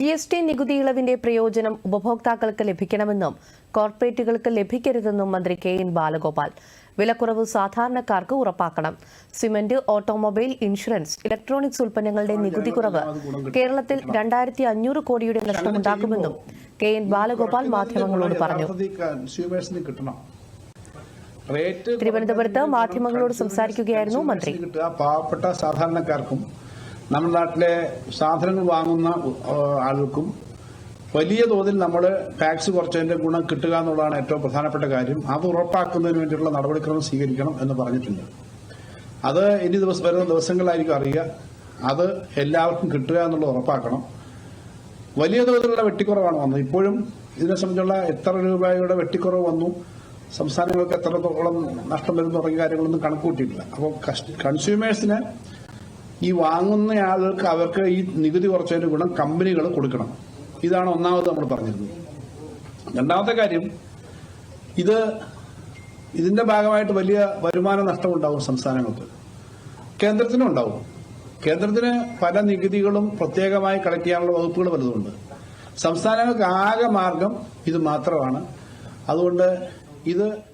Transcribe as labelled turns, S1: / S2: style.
S1: G S T നികുതി ഇളവിന്റെ പ്രയോജനം ഉപഭോക്താക്കൾക്ക് ലഭിക്കണമെന്നും കോർപ്പറേറ്റുകൾക്ക് ലഭിക്കരുതെന്നും മന്ത്രി കെ എൻ ബാലഗോപാൽ. വിലക്കുറവ് സാധാരണക്കാർക്ക് ഉറപ്പാക്കണം. സിമന്റ് ഓട്ടോമൊബൈൽ ഇൻഷുറൻസ് ഇലക്ട്രോണിക്സ് ഉൽപ്പന്നങ്ങളുടെ നികുതി കുറവ് കേരളത്തിൽ രണ്ടായിരത്തി അഞ്ഞൂറ് കോടിയുടെ നഷ്ടമുണ്ടാക്കുമെന്നും കെ എൻ ബാലഗോപാൽ മാധ്യമങ്ങളോട് പറഞ്ഞു. തിരുവനന്തപുരത്ത് മാധ്യമങ്ങളോട് സംസാരിക്കുകയായിരുന്നു മന്ത്രി.
S2: പാവപ്പെട്ട സാധാരണക്കാർക്കും നമ്മുടെ നാട്ടിലെ സാധനങ്ങൾ വാങ്ങുന്ന ആളുകൾക്കും വലിയ തോതിൽ നമ്മൾ ടാക്സ് കുറച്ചതിന്റെ ഗുണം കിട്ടുക എന്നുള്ളതാണ് ഏറ്റവും പ്രധാനപ്പെട്ട കാര്യം. അത് ഉറപ്പാക്കുന്നതിന് വേണ്ടിയുള്ള നടപടിക്രമം സ്വീകരിക്കണം എന്ന് പറഞ്ഞിട്ടുണ്ട്. അത് ഇനി ദിവസം വരുന്ന ദിവസങ്ങളിലായിരിക്കും അറിയുക. അത് എല്ലാവർക്കും കിട്ടുക എന്നുള്ളത് ഉറപ്പാക്കണം. വലിയ തോതിലുള്ള വെട്ടിക്കുറവാണ് വന്നത്. ഇപ്പോഴും ഇതിനെ സംബന്ധിച്ചുള്ള എത്ര രൂപയുടെ വെട്ടിക്കുറവ് വന്നു? സംസ്ഥാനങ്ങൾക്ക് എത്രത്തോളം നഷ്ടം വരും തുടങ്ങിയ കാര്യങ്ങളൊന്നും കണക്കുകൂട്ടിയിട്ടില്ല. അപ്പോൾ കൺസ്യൂമേഴ്സിന് ഈ വാങ്ങുന്ന ആളുകൾക്ക് അവർക്ക് ഈ നികുതി കുറച്ചതിന്റെ ഗുണം കമ്പനികൾ കൊടുക്കണം. ഇതാണ് ഒന്നാമത് നമ്മൾ പറഞ്ഞിരുന്നത്. രണ്ടാമത്തെ കാര്യം ഇത് ഇതിന്റെ ഭാഗമായിട്ട് വലിയ വരുമാന നഷ്ടമുണ്ടാവും സംസ്ഥാനങ്ങൾക്ക്. കേന്ദ്രത്തിനും ഉണ്ടാവും. കേന്ദ്രത്തിന് പല നികുതികളും പ്രത്യേകമായി കളക്ട് ചെയ്യാനുള്ള വകുപ്പുകൾ വലുതുണ്ട്. സംസ്ഥാനങ്ങൾക്ക് ആകെ മാർഗം ഇത് മാത്രമാണ്. അതുകൊണ്ട് ഇത്